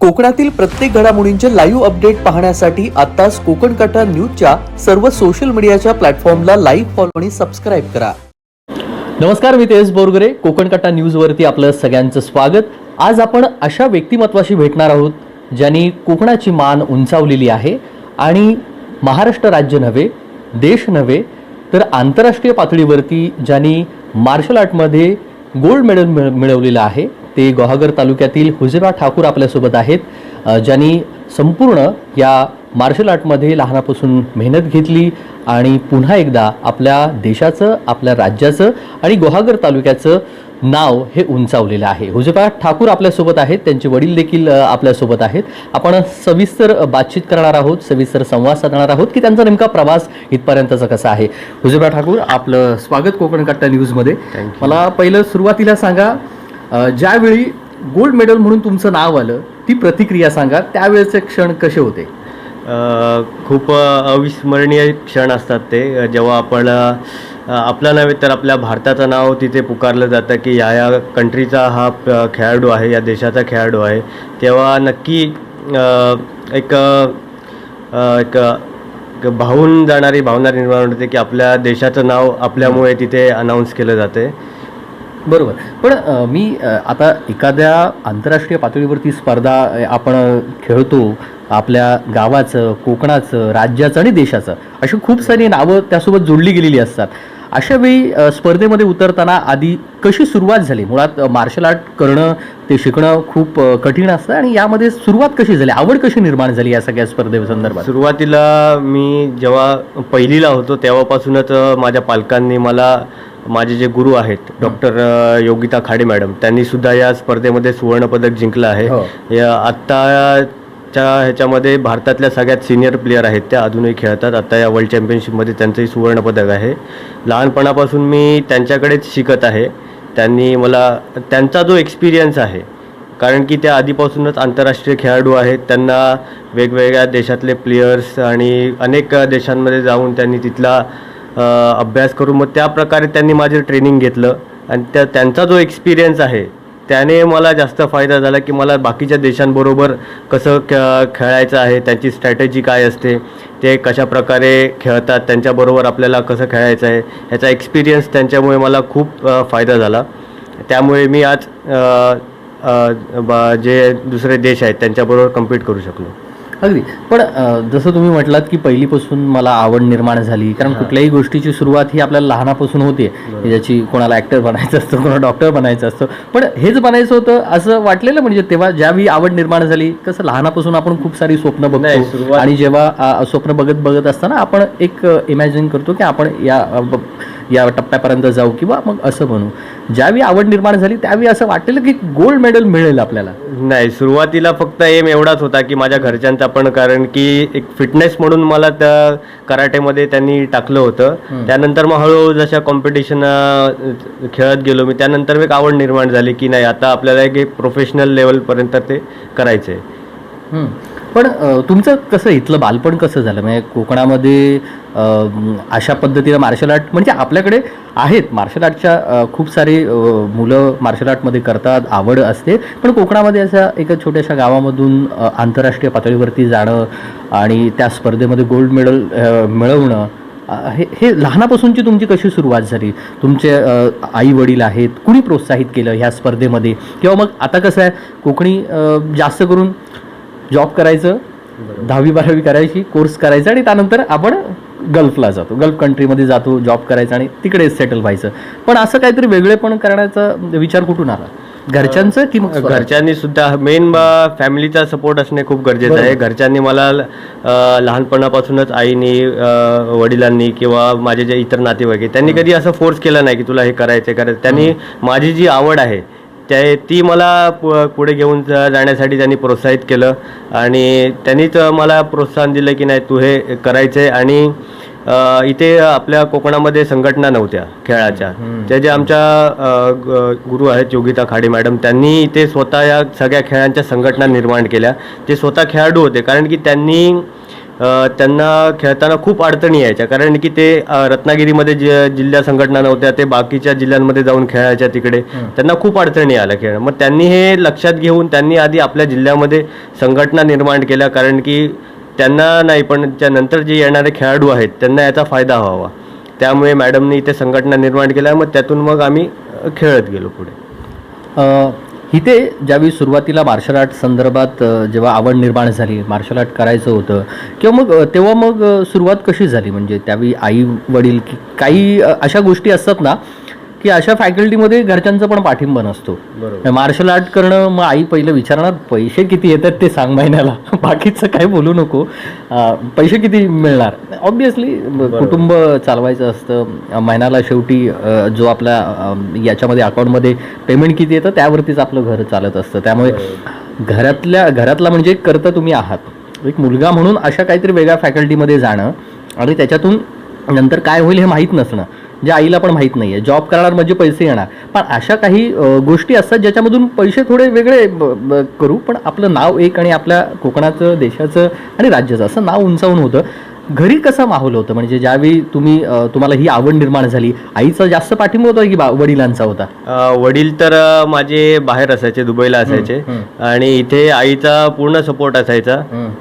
कोकणातील प्रत्येक घडामोडींचे लाईव्ह अपडेट पाहण्यासाठी आताच कोकण कटा न्यूजच्या सर्व सोशल मीडियाच्या प्लॅटफॉर्मला लाईव्ह फॉलो आणि सबस्क्राईब करा. नमस्कार मी तेज बोरगरे. कोकण कटा न्यूजवरती आपलं सगळ्यांचं स्वागत. आज आपण अशा व्यक्तिमत्वाशी भेटणार आहोत ज्यांनी कोकणाची मान उंचावलेली आहे. आणि महाराष्ट्र राज्य नव्हे देश नव्हे तर आंतरराष्ट्रीय पातळीवरती ज्यांनी मार्शल आर्टमध्ये गोल्ड मेडल मिळ मिळवलेलं आहे. ते गुहागर तालुक्यातील हुजेबा ठाकूर आपल्यासोबत आहेत ज्यांनी संपूर्ण या मार्शल आर्टमध्ये लहानापासून मेहनत घेतली आणि पुन्हा एकदा आपल्या देशाचं आपल्या राज्याचं आणि गुहागर तालुक्याचं नाव हे उंचावलेलं आहे. हुजेबा ठाकूर आपल्यासोबत आहेत त्यांचे वडील देखील आपल्यासोबत आहेत. आपण सविस्तर बातचीत करणार आहोत सविस्तर संवाद साधणार आहोत की त्यांचा नेमका प्रवास इथपर्यंतचा कसा आहे. हुजेबा ठाकूर आपलं स्वागत कोकण कट्टा न्यूजमध्ये मला पहिलं सुरुवातीला सांगा ज्यावेळी गोल्ड मेडल म्हणून तुमचं नाव आलं ती प्रतिक्रिया सांगा त्यावेळेचे क्षण कसे होते? खूप अविस्मरणीय क्षण असतात ते. जेव्हा आपण आपला नव्हे तर आपल्या भारताचं नाव तिथे पुकारलं जातं की या या कंट्रीचा हा खेळाडू आहे या देशाचा खेळाडू आहे. तेव्हा नक्की एक एक एक भावून जाणारी भावना निर्माण होते की आपल्या देशाचं नाव आपल्यामुळे तिथे अनाऊन्स केलं जाते. बरोबर. पण मी आता एखाद्या आंतरराष्ट्रीय पातळीवरती स्पर्धा आपण खेळतो आपल्या गावाचं कोकणाचं राज्याचं आणि देशाचं अशी खूप सारी नावं त्यासोबत जोडली गेलेली असतात. अशा वेळी स्पर्धेमध्ये उतरताना आधी कशी सुरुवात झाली? मुळात मार्शल आर्ट करणं ते शिकणं खूप कठीण असतं आणि यामध्ये सुरुवात कशी झाली? आवड कशी निर्माण झाली या सगळ्या स्पर्धेसंदर्भात सुरुवातीला मी जेव्हा पहिलीला होतो तेव्हापासूनच माझ्या पालकांनी मला माझे जे गुरु आहेत डॉक्टर योगिता खाडे मॅडम त्यांनी सुद्धा या स्पर्धेमध्ये सुवर्णपदक जिंकलं आहे. हो. या आत्ताच्या ह्याच्यामध्ये भारतातल्या सगळ्यात सिनियर प्लेअर आहेत त्या अजूनही खेळतात. आता या वर्ल्ड चॅम्पियनशिपमध्ये त्यांचंही सुवर्णपदक आहे. लहानपणापासून मी त्यांच्याकडेच शिकत आहे. त्यांनी मला त्यांचा जो एक्सपिरियन्स आहे कारण की त्या आधीपासूनच आंतरराष्ट्रीय खेळाडू आहेत. त्यांना वेगवेगळ्या देशातले प्लेयर्स आणि अनेक देशांमध्ये जाऊन त्यांनी तिथला अभ्यास करून मग त्या प्रकारे त्यांनी माझे ट्रेनिंग घेतलं. आणि त्या त्यांचा जो एक्सपिरियन्स आहे त्याने मला जास्त फायदा झाला की मला बाकीच्या देशांबरोबर कसं खे- खेळायचं आहे त्यांची स्ट्रॅटेजी काय असते ते कशा प्रकारे खेळतात त्यांच्याबरोबर आपल्याला कसं खेळायचं आहे ह्याचा एक्सपिरियन्स त्यांच्यामुळे मला खूप फायदा झाला. त्यामुळे मी आज अ, जे दुसरे देश आहेत त्यांच्याबरोबर कम्पीट करू शकलो. अगदी. पण जसं तुम्ही म्हटलात की पहिलीपासून मला आवड निर्माण झाली कारण कुठल्याही गोष्टीची सुरुवात ही आपल्याला लहानापासून होते ज्याची कोणाला ॲक्टर बनायचं असतं कोणाला डॉक्टर बनायचं असतं. पण हेच बनायचं होतं असं वाटलेलं म्हणजे तेव्हा ज्यावेळी आवड निर्माण झाली कसं लहानापासून आपण खूप सारी स्वप्न बघतो. आणि जेव्हा स्वप्न बघत बघत असताना आपण एक इमॅजिन करतो की आपण या या टप्प्यापर्यंत जाऊ किंवा मग असं म्हणू ज्यावेळी आवड निर्माण झाली त्यावेळी असं वाटलेलं की गोल्ड मेडल मिळेल आपल्याला. नाही सुरुवातीला फक्त एम एवढाच होता की माझ्या घरच्यांचा पण कारण की एक फिटनेस म्हणून मला त्या कराटेमध्ये त्यांनी टाकलं होतं. त्यानंतर मग हळूहळू जशा कॉम्पिटिशन खेळत गेलो मी त्यानंतर एक आवड निर्माण झाली की नाही आता आपल्याला एक प्रोफेशनल लेवलपर्यंत ते करायचं आहे. पण तुमचं कसं इथलं बालपण कसं झालं? म्हणजे कोकणामध्ये अशा पद्धतीनं मार्शल आर्ट म्हणजे आपल्याकडे आहेत. मार्शल आर्टच्या खूप सारे मुलं मार्शल आर्टमध्ये करतात आवड असते. पण कोकणामध्ये अशा एका छोट्याशा गावामधून आंतरराष्ट्रीय पातळीवरती जाणं आणि त्या स्पर्धेमध्ये गोल्ड मेडल मिळवणं हे हे लहानापासूनची तुमची कशी सुरुवात झाली? तुमचे आई वडील आहेत कुणी प्रोत्साहित केलं ह्या स्पर्धेमध्ये? किंवा मग आता कसं आहे कोकणी जास्त करून जॉब करायचं दहावी बारावी करायची कोर्स करायचा आणि त्यानंतर आपण गल्फला जातो. गल्फ कंट्रीमध्ये जातो जॉब करायचा आणि तिकडे सेटल व्हायचं. पण असं काहीतरी वेगळेपण करण्याचा विचार कुठून आला? घरच्यांचं की मग? घरच्यांनी सुद्धा मेन फॅमिलीचा सपोर्ट असणे खूप गरजेचं आहे. घरच्यांनी मला लहानपणापासूनच आईनी वडिलांनी किंवा माझे जे इतर नातेवाईक त्यांनी कधी असं फोर्स केलं नाही की तुला हे करायचं करायचं त्यांनी माझी जी आवड आहे त्या ती मला पु- पुढे घेऊन जाण्यासाठी त्यांनी प्रोत्साहित केलं. आणि त्यांनीच मला प्रोत्साहन दिलं की नाही तू हे करायचं आहे आणि इथे आपल्या कोकणामध्ये संघटना नव्हत्या खेळाच्या. त्या जे आमच्या गुरु आहेत योगिता खाडे मॅडम त्यांनी इथे स्वतः या सगळ्या खेळांच्या संघटना निर्माण केल्या. ते स्वतः खेळाडू होते. कारण की त्यांनी त्यांना खेळताना खूप अडचणी यायच्या. कारण की ते रत्नागिरीमध्ये जे जिल्हा संघटना नव्हत्या ते बाकीच्या जिल्ह्यांमध्ये जाऊन खेळायच्या तिकडे. त्यांना खूप अडचणी आल्या खेळ मग त्यांनी हे लक्षात घेऊन त्यांनी आधी आपल्या जिल्ह्यामध्ये संघटना निर्माण केल्या. कारण की त्यांना नाही पण त्यानंतर जे येणारे खेळाडू आहेत त्यांना याचा फायदा व्हावा. त्यामुळे मॅडमने इथे संघटना निर्माण केल्या. मग त्यातून मग आम्ही खेळत गेलो पुढे. इथे ज्यावेळी सुरुवातीला मार्शल आर्ट संदर्भात जेव्हा आवड निर्माण झाली मार्शल आर्ट करायचं होतं किंवा मग तेव्हा मग सुरुवात कशी झाली? म्हणजे त्यावेळी आई वडील की काही अशा गोष्टी असतात ना की अशा फॅकल्टीमध्ये घरच्यांचा पण पाठिंबा नसतो. मार्शल आर्ट करणं मग आई पहिलं विचारणार पैसे किती येतात ते सांग महिन्याला? बाकीचं काय बोलू नको. पैसे किती मिळणार? ऑब्विसली कुटुंब चालवायचं असतं. महिन्याला शेवटी जो आपला याच्यामध्ये अकाउंटमध्ये पेमेंट किती येतं त्यावरतीच आपलं घर चालत असतं. त्यामुळे घरातल्या घरातला म्हणजे करता तुम्ही आहात. एक मुलगा म्हणून अशा काहीतरी वेगळ्या फॅकल्टीमध्ये जाणं आणि त्याच्यातून नंतर काय होईल हे माहीत नसणं. जे आईला पण माहीत नाही आहे जॉब करणार म्हणजे पैसे येणार. पण अशा काही गोष्टी असतात ज्याच्यामधून पैसे थोडे वेगळे करू. पण आपलं नाव एक आणि आपल्या कोकणाचं देशाचं आणि राज्याचं असं नाव उंचावून होतं. घरी कसा माहोल होतं? म्हणजे ज्यावेळी तुम्ही तुम्हाला ही आवड निर्माण झाली आईचा जास्त पाठिंबा होता की वडिलांचा होता? वडील तर माझे बाहेर असायचे दुबईला असायचे. आणि इथे आईचा पूर्ण सपोर्ट असायचा.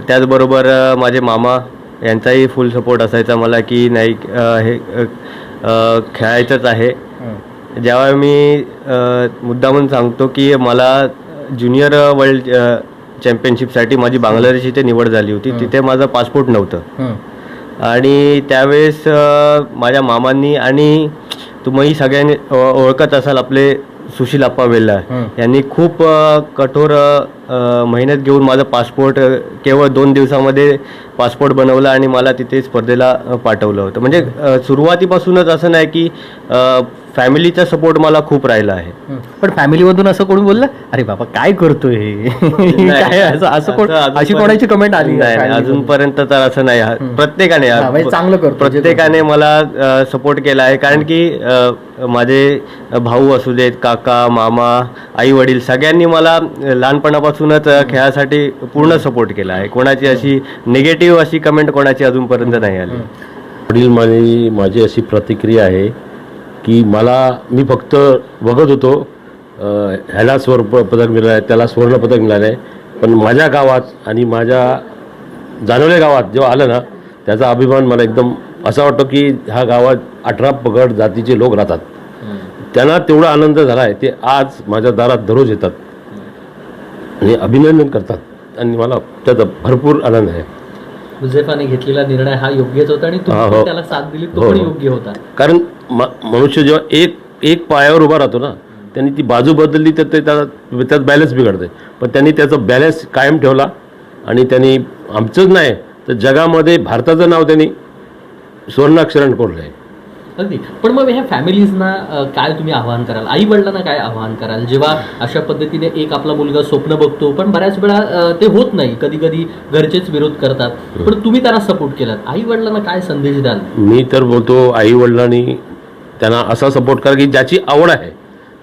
त्याचबरोबर माझे मामा यांचाही फुल सपोर्ट असायचा मला की नाही हे खेळायचंच आहे. जेव्हा मी मुद्दामून सांगतो की मला ज्युनियर वर्ल्ड चॅम्पियनशिपसाठी माझी बांगलादेश इथे निवड झाली होती. तिथे माझं पासपोर्ट नव्हतं. आणि त्यावेळेस माझ्या मामांनी आणि तुम्ही सगळ्यांनी ओळखत असाल आपले सुशील अप्पा वेल्ला. यांनी खूप कठोर मेहनत घेऊन माझं पासपोर्ट केवळ दोन दिवसामध्ये पासपोर्ट बनवला आणि मला तिथे स्पर्धेला पाठवलं होतं म्हणजे सुरुवातीपासूनच असं नाही की फॅमिलीचा सपोर्ट मला खूप राहिला आहे. पण फॅमिलीमधून असं कोणी बोललं? अरे बाबा काय करतोय हे?" काय असं असं कोण असं अशी कोणाची कमेंट आली नाही नाही, अजूनपर्यंत तर असं नाही. हा- प्रत्येकाने हा, म्हणजे चांगलं करतो, जे प्रत्येकाने मला सपोर्ट केला आहे. कारण की अ, माझे भाऊ असू देत काका मामा आई वडील सगळ्यांनी मला लहानपणापासूनच अ, खेळासाठी पूर्ण सपोर्ट केला आहे. कोणाची अशी निगेटिव्ह अशी कमेंट कोणाची अजूनपर्यंत नाही आली. वडील माझी माझी अशी प्रतिक्रिया आहे की मला मी फक्त बघत होतो ह्याला स्वर पदक मिळालं आहे त्याला सुवर्णपदक मिळालं आहे पण माझ्या गावात आणि माझ्या जानवले गावात जेव्हा आलं ना त्याचा अभिमान मला एकदम असा वाटतो की ह्या गावात अठरा पगड जातीचे लोक राहतात. त्यांना तेवढा आनंद झाला आहे ते आज माझ्या दारात दररोज येतात. आणि अभिनंदन करतात. आणि मला त्याचा भरपूर आनंद आहे. घेतलेला निर्णय हा योग्यच होता आणि हा, त्याला साथ दिली तो हो, पण हो. योग्य होता. कारण म मनुष्य जेव्हा एक एक पायावर उभा राहतो ना त्यांनी ती बाजू बदलली तर ते त्याला त्यात बॅलन्स बिघडते. पण त्यांनी त्याचा बॅलन्स कायम ठेवला आणि त्यांनी आमचंच नाही तर जगामध्ये भारताचं नाव त्यांनी सुवर्णाक्षरण कोरलं आहे अगदी. पण मग ह्या फॅमिलीजना काय तुम्ही आवाहन कराल? आई वडिलांना काय आवाहन कराल? जेव्हा अशा पद्धतीने एक आपला मुलगा स्वप्न बघतो पण बऱ्याच वेळा ते होत नाही. कधी कधी घरचेच विरोध करतात. पण तुम्ही त्यांना सपोर्ट केलात. आई वडिलांना काय संदेश द्याल? मी तर बोलतो आई वडिलांनी त्यांना असा सपोर्ट करा की ज्याची आवड आहे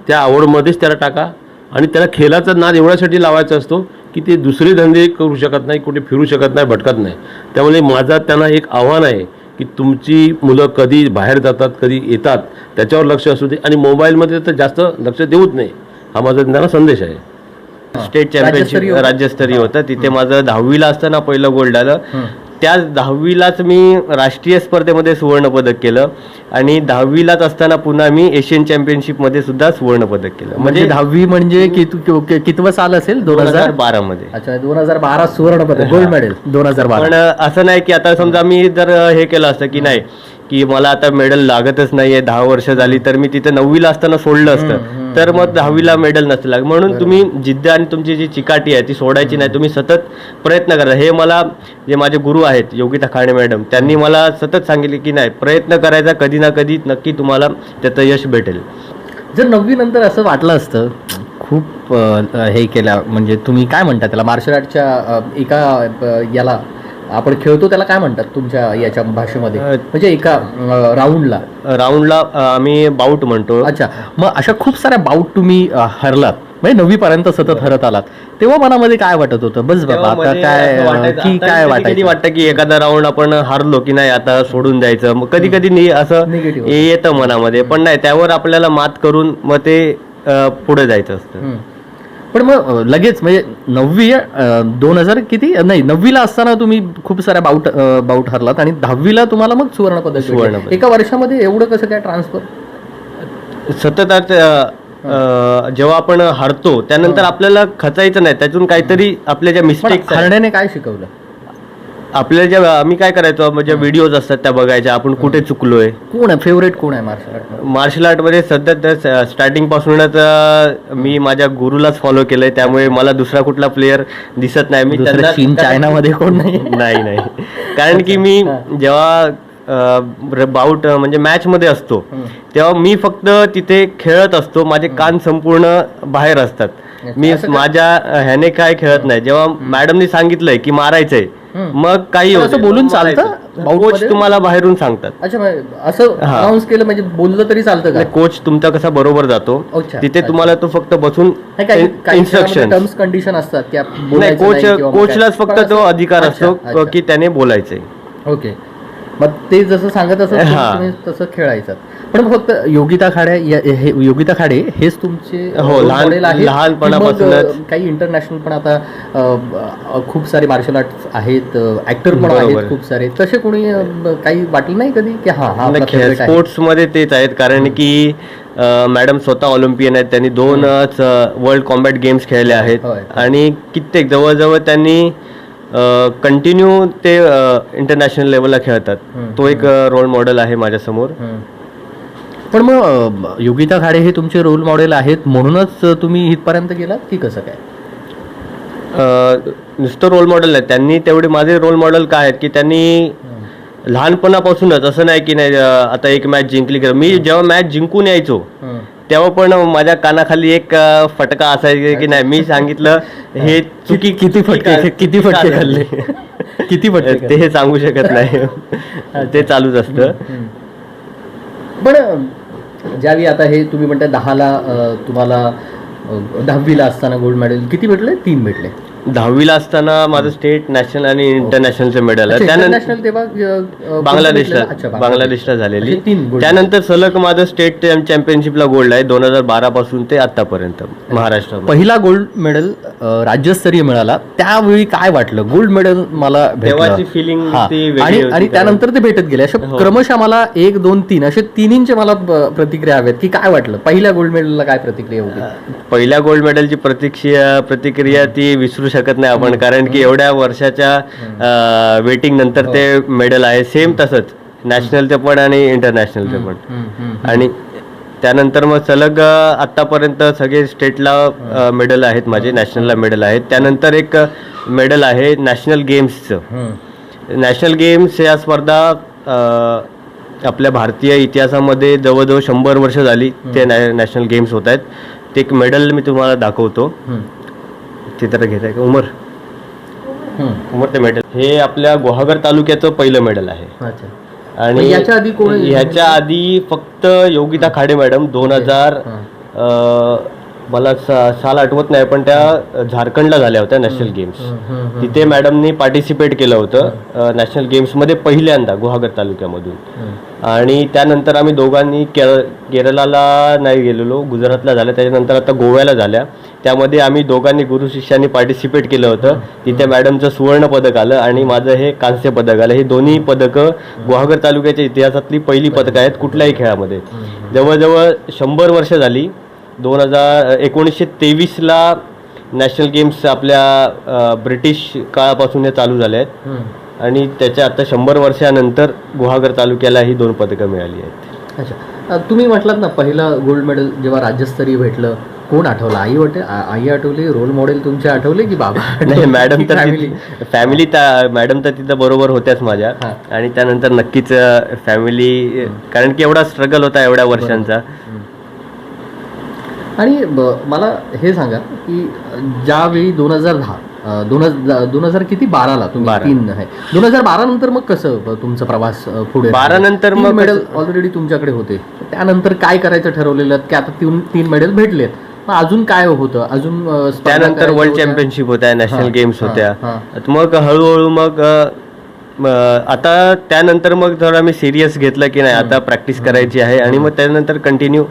त्या आवडमध्येच त्याला टाका. आणि त्याला खेळाचा नाद एवढ्यासाठी लावायचा असतो की ते दुसरे धंदे करू शकत नाही कुठे फिरू शकत नाही भटकत नाही. त्यामुळे माझा त्यांना एक आव्हान आहे की तुमची मुलं कधी बाहेर जातात कधी येतात त्याच्यावर लक्ष असू दे. आणि मोबाईलमध्ये तर जास्त लक्ष देऊच नाही हा माझा त्यांना संदेश आहे. State championship? राज्यस्तरीय होतं. तिथे माझं दहावीला असताना पहिलं गोल्ड आलं. त्या दहावीलाच मी राष्ट्रीय स्पर्धेमध्ये सुवर्ण पदक केलं आणि दहावीलाच असताना पुन्हा मी एशियन चॅम्पियनशिपमध्ये सुद्धा सुवर्ण पदक केलं. म्हणजे म्हणजे दहावी म्हणजे कितवं साल असेल? दोन हजार? हजार बारा मध्ये अच्छा दोन हजार बारा सुवर्ण पदक गोल्ड मेडल दोन हजार पण बारा असं नाही की आता समजा मी जर हे केलं असतं की नाही की मला आता मेडल लागतच नाहीये दहा वर्ष झाली तर मी तिथे नववीला असताना सोडलं असतं. तर मग दहावीला मेडल नसतं लागत म्हणून तुम्ही जिद्द आणि तुमची जी चिकाटी आहे ती सोडायची नाही. तुम्ही सतत प्रयत्न करा. हे मला जे माझे गुरु आहेत योगिता खाणे मॅडम त्यांनी मला सतत सांगितले की नाही प्रयत्न करायचा. कधी ना कधी नक्की तुम्हाला त्याचं यश भेटेल. जर नववी नंतर असं वाटलं असतं खूप हे केलं. म्हणजे तुम्ही काय म्हणता त्याला? मार्शल आर्टच्या एका याला आपण खेळतो त्याला काय म्हणतात तुमच्या याच्या भाषेमध्ये? म्हणजे एका राऊंडला. राऊंडला आम्ही बाऊट म्हणतो. अच्छा. मग अशा खूप साऱ्या बाऊट तुम्ही हरलात. म्हणजे नववी पर्यंत सतत हरत आलात. तेव्हा मनामध्ये काय वाटत होतं? बस बाबा आता काय की काय वाटायचं? वाटतं की एखादा राऊंड आपण हारलो की नाही आता सोडून द्यायचं. मग कधी कधी नि- असं येतं मनामध्ये पण नाही त्यावर आपल्याला मात करून मग ते पुढे जायचं असतं. पण मग लगेच म्हणजे नववी दोन हजार किती? नाही नववीला असताना तुम्ही खूप साऱ्या बाऊट बाऊट हरलात आणि दहावीला तुम्हाला मग सुवर्ण पदक. सुवर्णपदक. एका वर्षामध्ये एवढं कसं काय ट्रान्सफर सतत जेव्हा आपण हारतो त्यानंतर आपल्याला खचायचं नाही त्यातून काहीतरी आपल्या ज्या पण मिस्टेक्स हरण्याने काय शिकवलं? आपल्याला ज्या आम्ही काय करायचो? म्हणजे व्हिडिओज असतात त्या बघायच्या. आपण कुठे चुकलोय? कोण आहे? फेवरेट कोण आहे मार्शल आर्ट मार्शल आर्टमध्ये सध्या तर स्टार्टिंग पासूनच मी माझ्या गुरुलाच फॉलो केलंय. त्यामुळे मला दुसरा कुठला प्लेअर दिसत नाही. मी त्यांना- चीन चायनामध्ये कोण नाही? नाही नाही. कारण की मी जेव्हा बाउट म्हणजे मॅच मध्ये असतो तेव्हा मी फक्त तिथे खेळत असतो. माझे कान संपूर्ण बाहेर असतात. मी? माझ्या ह्याने काय खेळत नाही. जेव्हा मॅडमनी सांगितलंय की मारायचंय मग काही असं बोलून चालतं? कोच? तुम्हाला बाहेरून सांगतात अच्छा असं हा. अनाऊन्स केलं म्हणजे बोललं तरी चालतं का कोच तुमचा कसा बरोबर जातो अच्छा, तिथे अच्छा. तुम्हाला तो फक्त बसून नाही, काही काही इन्स्ट्रक्शन टर्म्स कंडिशन असतात की आप- नाही बोलायचं कोच नाही किंवा मग काय. कोचलाच फक्त पण तो असं- अधिकार अच्छा, असतो अच्छा. की त्याने बोलायचंय ओके मग ते जसं सांगत असत हा. तुम्ही तसं खेळायचं पण फक्त योगिता खाडे या- हे योगिता खाडे हेच तुमचे हो, role लहान- model आहेत? लहानपणापासूनच. की मग, अ, काही इंटरनॅशनल पण आता अ, अ, खूप सारे मार्शल आर्ट आहेत ऍक्टर पण आहेत आहे. खूप सारे तसे कोणी अ, ब- काही वाटलं नाही कधी की हा हा आपला favorite आहे? स्पोर्ट्समध्ये तेच आहेत कारण की मॅडम स्वतः ऑलिम्पियन आहेत त्यांनी दोनच वर्ल्ड कॉम्बॅट गेम्स खेळले आहेत होय. आणि कित्येक जवळजवळ त्यांनी कंटिन्यू ते इंटरनॅशनल लेवलला खेळतात हम्म, तो एक रोल मॉडेल आहे माझ्यासमोर हम्म. पण मग योगिता खाडे हे तुमचे रोल मॉडेल आहेत म्हणूनच तुम्ही इथपर्यंत गेलात की कसं काय? नुसतं रोल मॉडेल नाही. त्यांनी तेवढे माझे रोल मॉडेल काय आहेत की त्यांनी लहानपणापासूनच असं नाही की नाही आता एक मॅच जिंकली की मी जेव्हा मॅच जिंकून यायचो. तेव्हा पण माझ्या कानाखाली एक फटका असायचा की नाही. मी सांगितलं हे. चुकी किती फटके किती फटके खाल्ले? किती फटके? ते सांगू शकत नाही. ते चालूच असतं. पण ज्यावेळी आता हे तुम्ही म्हणता दहाला तुम्हाला दहावीला असताना गोल्ड मेडल किती भेटले? तीन भेटले. दहावीला असताना माझं स्टेट नॅशनल आणि इंटरनॅशनलचं मेडल आहे. त्यानंतर तेव्हा बांगलादेशला बांगलादेशला झालेली. त्यानंतर सलग माझं स्टेट चॅम्पियनशिपला गोल्ड आहे दोन हजार बारा पासून ते आतापर्यंत महाराष्ट्रामध्ये. पहिला गोल्ड मेडल राज्यस्तरीय मिळाला. त्यावेळी काय वाटलं? गोल्ड मेडल मला. तेव्हाची हा. ती वेगळी आणि त्यानंतर ते भेटत गेले. असे हो. क्रमशः मला एक दोन तीन असे तिन्हींचे मला प्रतिक्रिया हव्यात की काय वाटलं? पहिल्या गोल्ड मेडलला काय प्रतिक्रिया होती? पहिल्या गोल्ड मेडलची प्रतीक्षा प्रतिक्रिया ती विसरू शकत नाही आपण. कारण की एवढ्या वर्षाच्या वेटिंग नंतर ते मेडल आहे. सेम तसंच. नॅशनलचं पण आणि इंटरनॅशनलचं पण. आणि त्यानंतर मग सलग अ, आतापर्यंत सगळे स्टेटला मेडल आहेत. माझे नॅशनलला मेडल आहेत. त्यानंतर एक मेडल आहे नॅशनल गेम्सचं. नॅशनल गेम्स या स्पर्धा आपल्या भारतीय इतिहासामध्ये जवळजवळ शंभर वर्ष झाली. ते नॅ- नॅशनल गेम्स होत आहेत. ते एक मेडल मी तुम्हाला दाखवतो. चित्र घेत आहे उमर. उमर ते मेडल हे आपल्या गुहागर तालुक्याचं पहिलं मेडल आहे. अच्छा. आणि याच्या आधी कोण- ह्याच्या आधी फक्त योगिता खाडे मॅडम दोन हजार मला सा- साल आठवत नाही पण त्या झारखंडला झाल्या होत्या नॅशनल गेम्स. तिथे मॅडमनी पार्टिसिपेट केलं होतं नॅशनल गेम्समध्ये पहिल्यांदा गुहागर तालुक्यामधून. आणि त्यानंतर आम्ही दोघांनी केर केरळाला नाही गेलेलो गुजरातला झाल्या त्याच्यानंतर आता गोव्याला झाल्या. त्यामध्ये आम्ही दोघांनी गुरु शिष्यांनी पार्टिसिपेट केलं होतं. तिथे मॅडमचं सुवर्ण पदक आलं आणि माझं हे कांस्य पदक आलं. हे दोन्ही पदकं गुहागर तालुक्याच्या इतिहासातली पहिली पदकं आहेत कुठल्याही खेळामध्ये. जवळजवळ शंभर वर्ष झाली. दोन हजार एकोणीसशे तेवीसला नॅशनल गेम्स आपल्या ब्रिटिश काळापासून हे चालू झाले आहेत. आणि त्याच्या आता शंभर वर्षानंतर गुहागर तालुक्याला ही दोन पदकं मिळाली आहेत. अच्छा. तुम्ही म्हटलात ना पहिला गोल्ड मेडल जेव्हा राज्यस्तरीय भेटलं कोण आठवलं? आई वाटे आई आठवली रोल मॉडेल तुमचे आठवले की बाबा? नाही मॅडम तर फॅमिली फॅमिली मॅडम तर तिथं बरोबर होत्याच माझ्या. आणि त्यानंतर नक्कीच फॅमिली कारण की एवढा स्ट्रगल होता एवढ्या वर्षांचा. आणि मला हे सांगा की ज्यावेळी दोन हजार दहा दोन हजार दोन हजार किती बाराला तुम्ही. तीन आहे? दोन हजार बारा नंतर मग कसं तुमचा प्रवास पुढे? बारा नंतर मग मेडल ऑलरेडी तुमच्याकडे होते. त्यानंतर काय करायचं ठरवलेलं? की आता तीन तीन मेडल भेटलेत. मग अजून काय होतं? अजून त्यानंतर वर्ल्ड? चॅम्पियनशिप होत्या? नॅशनल गेम्स होत्या. मग हळूहळू मग आता त्यानंतर मग थोडा मी सिरियस घेतलं की नाही आता प्रॅक्टिस करायची आहे आणि मग त्यानंतर कंटिन्यू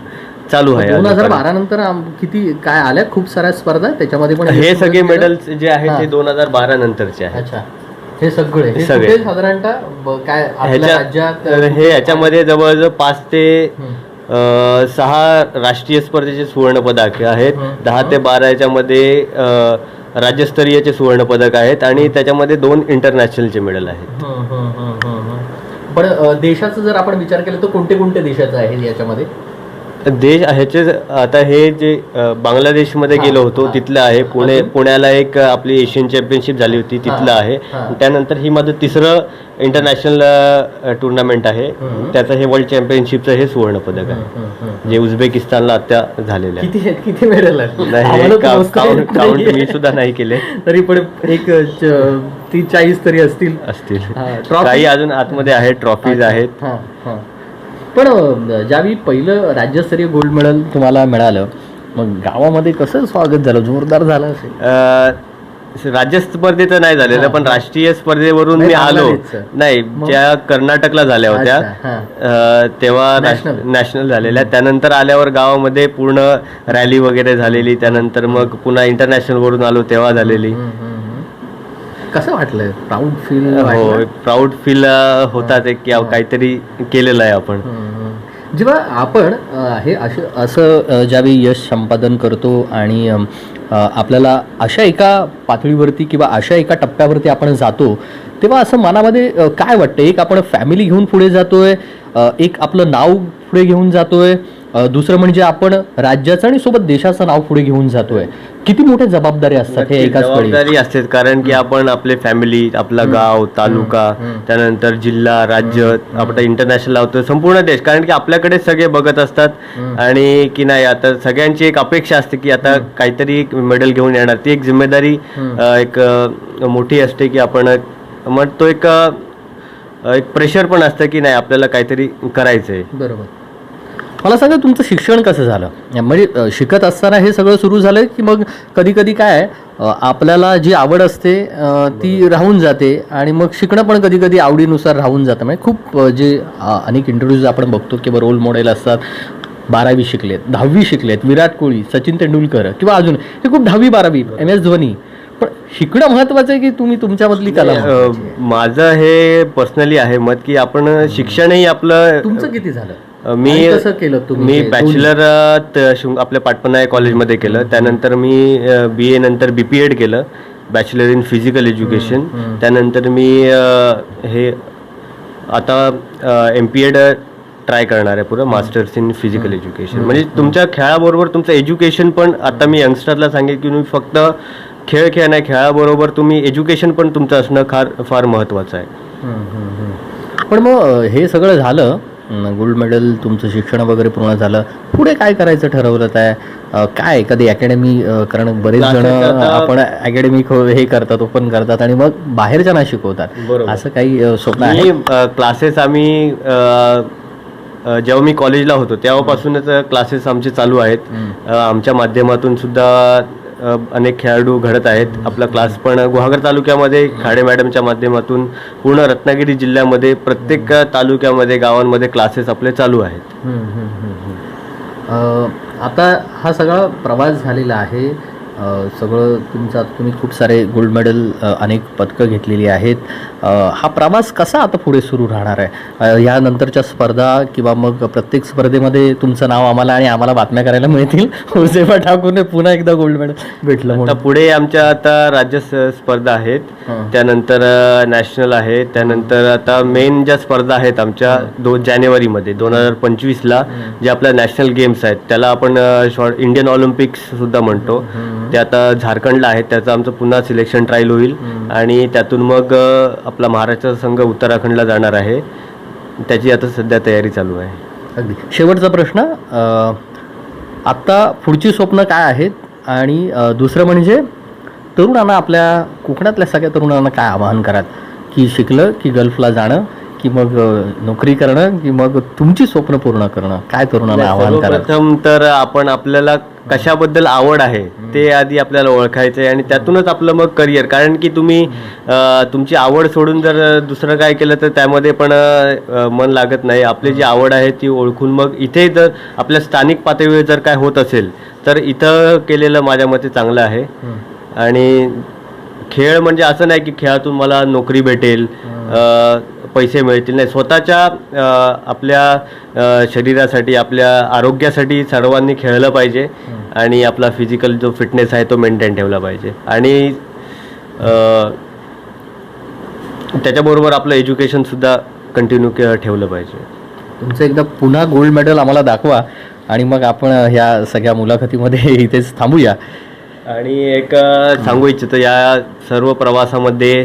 चालू आहे दोन हजार. बारा नंतर किती काय आल्या खूप साऱ्या स्पर्धा त्याच्यामध्ये पण हे सगळे? मेडल्स जे आहेत. ते दोन हजार बारा नंतरचे आहेत. अच्छा. हे सगळे? सगळे. साधारणतः काय हे ह्याच्यामध्ये जवळजवळ पाच ते सहा राष्ट्रीय स्पर्धेचे सुवर्ण पदक आहेत. दहा ते बारा याच्यामध्ये राज्यस्तरीयचे सुवर्ण पदक आहेत आणि त्याच्यामध्ये दोन इंटरनॅशनलचे मेडल आहेत. पण देशाचा जर आपण विचार केला तर कोणते कोणते देशाचं आहे याच्यामध्ये देश ह्याचे आता हे जे बांगलादेशमध्ये गेलो होतो. तिथलं आहे पुणे? पुण्याला एक आपली एशियन चॅम्पियनशिप झाली होती तिथलं आहे. त्यानंतर ही माझं तिसरं इंटरनॅशनल टुर्नामेंट आहे. त्याचं हे वर्ल्ड चॅम्पियनशिपचं हे सुवर्ण पदक आहे. जे उझबेकिस्तानला आता झालेलं आहे किती मेडल नाही काउंट. मी सुद्धा नाही केले तरी पण एक तीस चाळीस तरी असतील असतील? काही अजून आतमध्ये आहेत ट्रॉफीज आहेत पण ज्यावेळी पहिलं राज्यस्तरीय गोल्ड मेडल तुम्हाला मिळालं मग गावामध्ये कसं स्वागत झालं जोरदार झालं असेल राज्य स्पर्धेचं नाही झालेलं पण. राष्ट्रीय स्पर्धेवरून मी आलो. नाही? ज्या कर्नाटकला झाल्या होत्या हां. तेव्हा. नॅशनल झालेल्या त्यानंतर आल्यावर गावामध्ये पूर्ण रॅली वगैरे झालेली त्यानंतर मग पुन्हा इंटरनॅशनल वरून आलो तेव्हा झालेली. कसं वाटलं? प्राऊड फील हो प्राऊड फील होतात एक की काहीतरी केलेलं आहे आपण. जेव्हा आपण हे असे असं ज्यावेळी यश संपादन करतो आणि आपल्याला अशा एका पातळीवरती किंवा अशा एका टप्प्यावरती आपण जातो तेव्हा असं मनामध्ये काय वाटतं? एक आपण फॅमिली घेऊन पुढे जातोय एक आपलं नाव पुढे घेऊन जातोय दुसरं म्हणजे आपण राज्याचं आणि सोबत देशाचं नाव पुढे घेऊन जातोय. किती मोठ्या जबाबदारी असतात हे एकाच वेळी? जबाबदारी असते कारण की आपण आपले फॅमिली आपला गाव तालुका त्यानंतर जिल्हा राज्य आपण इंटरनॅशनल लावतो संपूर्ण देश कारण की आपल्याकडे सगळे बघत असतात. आणि की नाही आता सगळ्यांची एक अपेक्षा असते की आता काहीतरी एक मेडल घेऊन येणार. ती एक जिम्मेदारी अ, एक अ, मोठी असते की आपण मग तो एक अ, एक प्रेशर पण असतं की नाही आपल्याला काहीतरी करायचंय. बरोबर. मला सांगा तुमचं शिक्षण कसं झालं? म्हणजे शिकत असताना हे सगळं सुरू झालं की मग कधी कधी काय आपल्याला जी आवड असते ती राहून जाते आणि मग शिकणं पण कधी कधी आवडीनुसार राहून जातं. म्हणजे खूप जे अनेक इंटरव्ह्यूज आपण बघतो किंवा रोल मॉडेल असतात बारावी शिकलेत दहावी शिकलेत विराट कोहली सचिन तेंडुलकर किंवा अजून हे खूप दहावी बारावी एम एस धोनी. पण शिकणं महत्वाचं आहे की तुम्ही तुमच्यामधली कला? माझं हे पर्सनली आहे मत की आपण शिक्षणही आपलं तुमचं किती झालं? मी कसं केलं तुम्ही मी? बॅचलर आपल्या पाटपन्ना या कॉलेजमध्ये केलं. त्यानंतर मी बी ए नंतर बी पी एड केलं. बॅचलर इन फिजिकल एज्युकेशन त्यानंतर मी अ, हे आता एम पी एड ट्राय करणार आहे पुरं मास्टर्स इन फिजिकल एज्युकेशन म्हणजे तुमच्या खेळाबरोबर तुमचं एज्युकेशन पण आता मी यंगस्टरला सांगेन की तुम्ही फक्त खेळ खेळ नाही खेळाबरोबर तुम्ही एज्युकेशन पण तुमचं असणं फार फार महत्त्वाचं आहे. हम्म, हम्म, हम्म. पण मग अ, हे सगळं झालं गोल्ड मेडल तुमचं शिक्षण वगैरे पूर्ण झालं. पुढे काय करायचं ठरवलं अ, काय कधी अकॅडमी कारण बरेच जण आपण अकॅडमिक हे करतात ओपन करतात आणि मग बाहेरच्या ना शिकवतात. असं काही स्वप्न आहे? क्लासेस आम्ही जेव्हा मी कॉलेजला होतो तेव्हापासूनच क्लासेस आमचे चालू आहेत. आमच्या माध्यमातून सुद्धा अनेक खेळाडू घडत आहेत. आपला क्लास पण गुहागर तालुक्यामध्ये खाडे मॅडमच्या माध्यमातून पूर्ण रत्नागिरी जिल्ह्यामध्ये प्रत्येक तालुक्यामध्ये गावांमध्ये क्लासेस आपले चालू आहेत. आता हा सगळा प्रवास झालेला आहे. सगळं तुमचं आता तुम्ही खूप सारे गोल्ड मेडल अनेक पदकं घेतलेली आहेत. हा प्रवास कसा आता पुढे सुरू राहणार आहे? अ, यानंतरच्या स्पर्धा किंवा मग प्रत्येक स्पर्धेमध्ये तुमचं नाव आम्हाला आणि आम्हाला बातम्या करायला मिळतील? हुसेफा ठाकूरने पुन्हा एकदा गोल्ड मेडल भेटलं आता पुढे आमच्या आता राज्य स्पर्धा आहेत. त्यानंतर नॅशनल आहे. त्यानंतर आता मेन ज्या स्पर्धा आहेत आमच्या दोन जानेवारीमध्ये दोन हजार पंचवीसला जे आपल्या नॅशनल गेम्स आहेत त्याला आपण शॉर्ट इंडियन ऑलिम्पिक्स सुद्धा म्हणतो. ते आता झारखंडला आहेत त्याचं आमचं पुन्हा सिलेक्शन ट्रायल होईल. आणि त्यातून मग आपला महाराष्ट्र संघ उत्तराखंडला जाणार आहे. त्याची आता सध्या तयारी चालू आहे. अगदी. शेवटचा प्रश्न आत्ता पुढची स्वप्न काय आहेत? आणि दुसरं म्हणजे तरुणांना आपल्या कोकणातल्या सगळ्या तरुणांना काय आवाहन कराल? की शिकलं की गल्फला जाणं की मग नोकरी करणं की मग तुमची स्वप्न पूर्ण करणं? काय तरुणांना आव्हान सर्वप्रथम तर आपण आपल्याला कशाबद्दल आवड आहे ते आधी आपल्याला ओळखायचं आहे आणि त्यातूनच आपलं मग करिअर. कारण की तुम्ही तुमची आवड सोडून जर दुसरं काय केलं तर त्यामध्ये पण मन लागत नाही. आपली जी आवड आहे ती ओळखून मग इथे जर आपल्या स्थानिक पातळीवर जर काय होत असेल तर इथं केलेलं माझ्या मते चांगलं आहे. आणि खेळ म्हणजे असं नाही की खेळातून मला नोकरी भेटेल पैसे मिळतील नाही. स्वतःच्या आपल्या शरीरासाठी आपल्या आरोग्यासाठी सर्वांनी खेळलं पाहिजे आणि आपला फिजिकल जो फिटनेस आहे तो मेंटेन ठेवला पाहिजे. आणि त्याच्याबरोबर आपलं एज्युकेशनसुद्धा कंटिन्यू ठेवलं पाहिजे. तुमचं एकदा पुन्हा गोल्ड मेडल आम्हाला दाखवा आणि मग आपण ह्या सगळ्या मुलाखतीमध्ये इथेच थांबूया. आणि एक सांगू इच्छितो या सर्व प्रवासामध्ये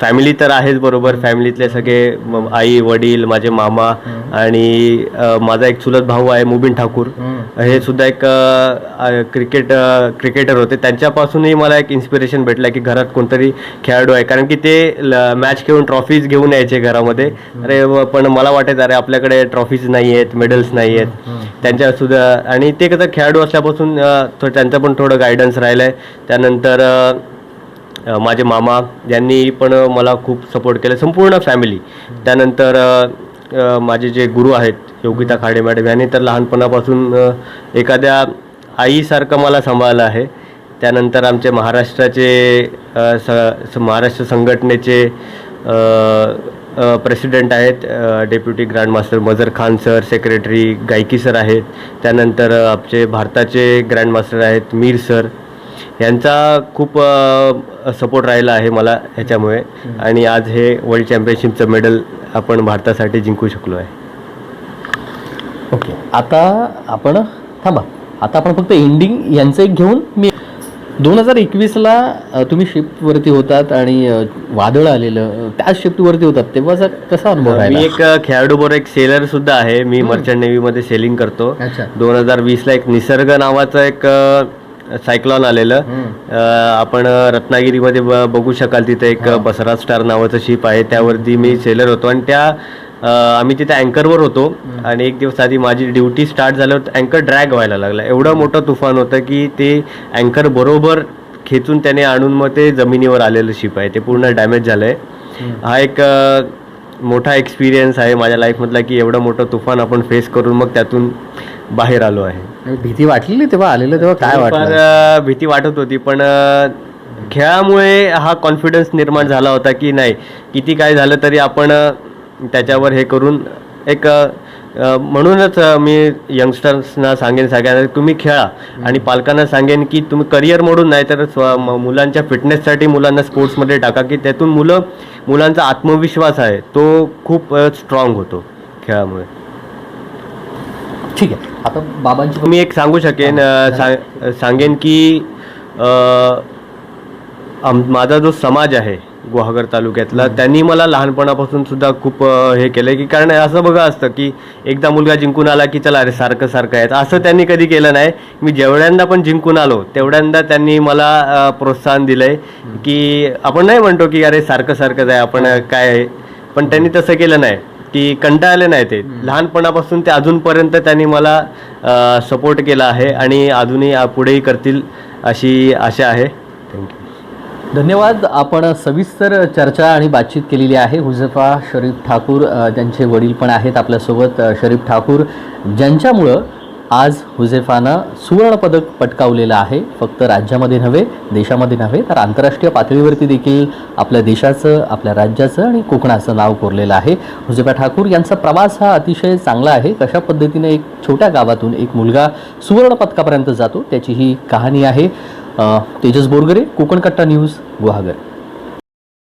फॅमिली तर आहेच बरोबर. फॅमिलीतले सगळे आई वडील माझे मामा आणि माझा एक चुलत भाऊ आहे मुबिन ठाकूर. हे सुद्धा एक क्रिकेट क्रिकेटर होते. त्यांच्यापासूनही मला एक इन्स्पिरेशन भेटलं की घरात कोणतरी खेळाडू आहे. कारण की ते मॅच खेळून ट्रॉफीज घेऊन यायचे घरामध्ये. अरे पण मला वाटायचं अरे आपल्याकडे ट्रॉफीज नाही आहेत मेडल्स नाही आहेत. त्यांच्या सुद्धा आणि ते कसं खेळाडू असल्यापासून त्यांचं पण थोडं गायडन्स राहिलं आहे त्यानंतर माझे मामा यांनी पण मला खूप सपोर्ट केला संपूर्ण फॅमिली त्यानंतर माझे जे गुरु आहेत योगिता खाडे मॅडम यांनी तर लहानपणापासून एखाद्या आईसारखं मला सांभाळलं आहे. त्यानंतर आमचे महाराष्ट्राचे स महाराष्ट्र संघटनेचे प्रेसिडेंट आहेत deputy grand master Mazhar Khan sir secretary Gayki sir आहेत. त्यानंतर आमचे भारताचे ग्रँड मास्टर आहेत मीर सर यांचा खूप सपोर्ट राहिला आहे मला ह्याच्यामुळे. आणि आज हे वर्ल्ड चॅम्पियनशिपचं मेडल आपण भारतासाठी जिंकू शकलो आहे. ओके. आता आपण थांबा. आता आपण फक्त एंडिंग यांचं एक घेऊन मी दोन हजार एकवीसला तुम्ही शिफ्टवरती होतात आणि वादळ आलेलं त्याच शिफ्टवरती होतात. तेव्हा सर कसा अनुभव मी एक खेळाडू बरोबर एक सेलर सुद्धा आहे. मी मर्चंट नेव्हीमध्ये सेलिंग करतो. दोन हजार वीसला एक निसर्ग नावाचं एक सायक्लॉन आलेलं. आपण रत्नागिरीमध्ये बघू शकाल तिथे एक बसरा स्टार नावाचं शिप आहे. त्यावरती मी सेलर होतो आणि त्या आम्ही तिथे अँकरवर होतो. आणि एक दिवस आधी माझी ड्युटी स्टार्ट झाल्यावर अँकर ड्रॅग व्हायला लागला. एवढं मोठं तुफान होतं की ते अँकर बरोबर खेचून त्याने आणून मग ते जमिनीवर आलेलं शिप आहे. ते पूर्ण डॅमेज झालं आहे हा एक मोठा एक्सपिरियन्स आहे माझ्या लाईफमधला की एवढं मोठं तुफान आपण फेस करून मग त्यातून बाहेर आलो आहे. भीती वाटलेली तेव्हा आलेलं तेव्हा काय वाटलं? भीती वाटत होती पण खेळामुळे हा कॉन्फिडन्स निर्माण झाला होता की नाही? किती काय झालं तरी आपण त्याच्यावर हे करून एक म्हणूनच मी यंगस्टर्सना सांगेन सगळ्यांना तुम्ही खेळा. आणि पालकांना सांगेन की तुम्ही करिअर मोडून नाही तर स्व मुलांच्या फिटनेससाठी मुलांना स्पोर्ट्समध्ये टाका की त्यातून मुलं मुलांचा आत्मविश्वास आहे तो खूप स्ट्रॉंग होतो खेळामुळे. ठीक आहे. आता बाबांची मी एक सांगू शकेन अ, सा- सांगेन की माझा जो समाज आहे गुहागर तालुक्यातला त्यांनी मला लहानपणापासून सुद्धा खूप हे केलं की कारण असं बघा असतं की एकदा मुलगा जिंकून आला की चला अरे सारखं सारखं आहे. असं त्यांनी कधी केलं नाही. मी जेवढ्यांदा पण जिंकून आलो तेवढ्यांदा त्यांनी मला प्रोत्साहन दिलंय की आपण नाही म्हणतो की अरे सारखं सारखंच आहे आपण काय आहे. पण त्यांनी तसं केलं नाही. की कंटाळले नाही ते लहानपणापासून ते अजूनपर्यंत त्यांनी मला सपोर्ट केला आहे आणि अजूनही पुढेही करतील अशी आशा आहे. थँक्यू धन्यवाद. आपण सविस्तर चर्चा आणि बातचीत केलेली आहे. हुझेफा शरीफ ठाकूर अ, त्यांचे वडील पण आहेत आपल्यासोबत. शरीफ ठाकूर ज्यांच्यामुळं आज हुझेफानं सुवर्णपदक पटकावलेलं आहे. फक्त राज्यामध्ये नव्हे देशामध्ये नव्हे तर आंतरराष्ट्रीय पातळीवरती देखील आपल्या देशाचं आपल्या राज्याचं आणि कोकणाचं नाव कोरलेलं आहे. हुझेफा ठाकूर यांचा प्रवास हा अतिशय चांगला आहे. कशा पद्धतीने एक छोट्या गावातून एक मुलगा सुवर्णपदकापर्यंत जातो त्याची ही कहाणी आहे. तेजस बोरगरे कोकण कट्टा न्यूज गुहागर.